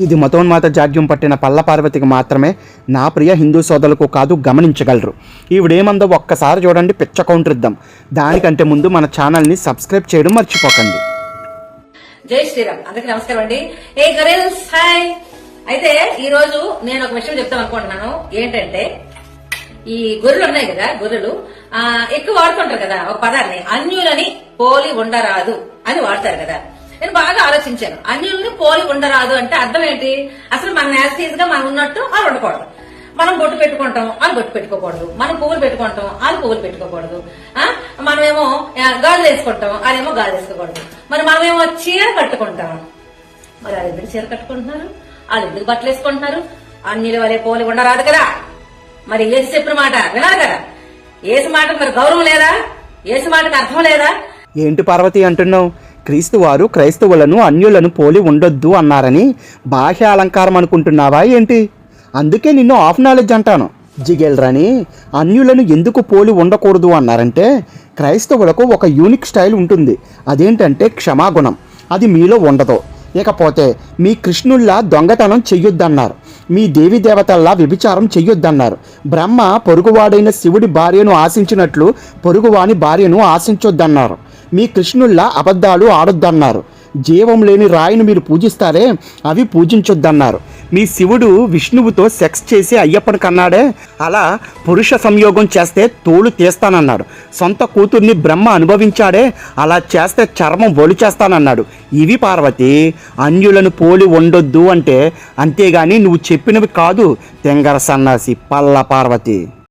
ఇది మతోన్మాత జాడ్యం పట్టిన పల్లపార్వతికి మాత్రమే నా ప్రియ హిందూ సోదరులకు కాదు గమనించగలరు. ఈవిడేమందో ఒక్కసారి చూడండి పిచ్చ కౌంటర్ ఇద్దాం దానికంటే ముందు మన ఛానల్ని సబ్స్క్రైబ్ చేయడం మర్చిపోకండి. జై శ్రీరామ్. అందరికి నమస్కారం అండి. Hey girls hi. అయితే ఈ రోజు నేను ఒక విషయం చెప్తాం అనుకుంటున్నాను. ఏంటంటే ఈ గొర్రెలు ఉన్నాయి కదా గొర్రెలు ఎక్కువ వాడుతుంటారు కదా ఒక పదాన్ని. అన్యులని పోలి ఉండరాదు అని వాడతారు కదా. నేను బాగా ఆలోచించాను. అన్యుల్ని పోలి ఉండరాదు అంటే అర్థం ఏంటి? అసలు మన యాజ్గా మనం ఉన్నట్టు వాళ్ళు ఉండకూడదు. మనం బొట్టు పెట్టుకుంటాం వాళ్ళు బొట్టు పెట్టుకోకూడదు. మనం పువ్వులు పెట్టుకుంటాం వాళ్ళు పువ్వులు పెట్టుకోకూడదు. మనమేమో ఆ, గాజులు వేసుకుంటాం వాళ్ళేమో గాజులు వేసుకోకూడదు. మరి మనమేమో చీర కట్టుకుంటాం. మరి వాళ్ళు ఎందుకు చీర కట్టుకుంటున్నారు? వాళ్ళు ఎందుకు బట్టలు వేసుకుంటున్నారు? అన్నిల వలె పోలి ఉండరాదు కదా. మరి ఏసు చెప్పిన మాట వినాలి కదా. ఏసు మాట మరి గౌరవం లేదా? ఏసు మాటకు అర్థం లేదా? ఏంటి పార్వతి అంటున్నావు? క్రీస్తువారు క్రైస్తవులను అన్యులను పోలి ఉండొద్దు అన్నారని బాహ్య అలంకారం అనుకుంటున్నావా ఏంటి? అందుకే నిన్ను ఆఫ్ నాలెడ్జ్ అంటాను. జిగేల్రని అన్యులను ఎందుకు పోలి ఉండకూడదు అన్నారంటే క్రైస్తవులకు ఒక యూనిక్ స్టైల్ ఉంటుంది. అదేంటంటే క్షమాగుణం. అది మీలో ఉండదు. ఇకపోతే మీ కృష్ణుల్లా దొంగతనం చెయ్యొద్దన్నారు. మీ దేవి దేవతల్లా వ్యభిచారం చెయ్యొద్దన్నారు. బ్రహ్మ పొరుగువాడైన శివుడి భార్యను ఆశించినట్లు పొరుగువాని భార్యను ఆశించొద్దన్నారు. మీ కృష్ణుల్లా అబద్ధాలు ఆడొద్దన్నారు. జీవం లేని రాయిని మీరు పూజిస్తారే అవి పూజించొద్దన్నారు. మీ శివుడు విష్ణువుతో సెక్స్ చేసి అయ్యప్పని కన్నాడే అలా పురుష సంయోగం చేస్తే తోలు తీస్తానన్నాడు. సొంత కూతుర్ని బ్రహ్మ అనుభవించాడే అలా చేస్తే చర్మం ఒలు చేస్తానన్నాడు. ఇవి పార్వతి అన్యులను పోలి ఉండొద్దు అంటే అంతేగాని నువ్వు చెప్పినవి కాదు తెంగర సన్నాసి పల్ల పార్వతి.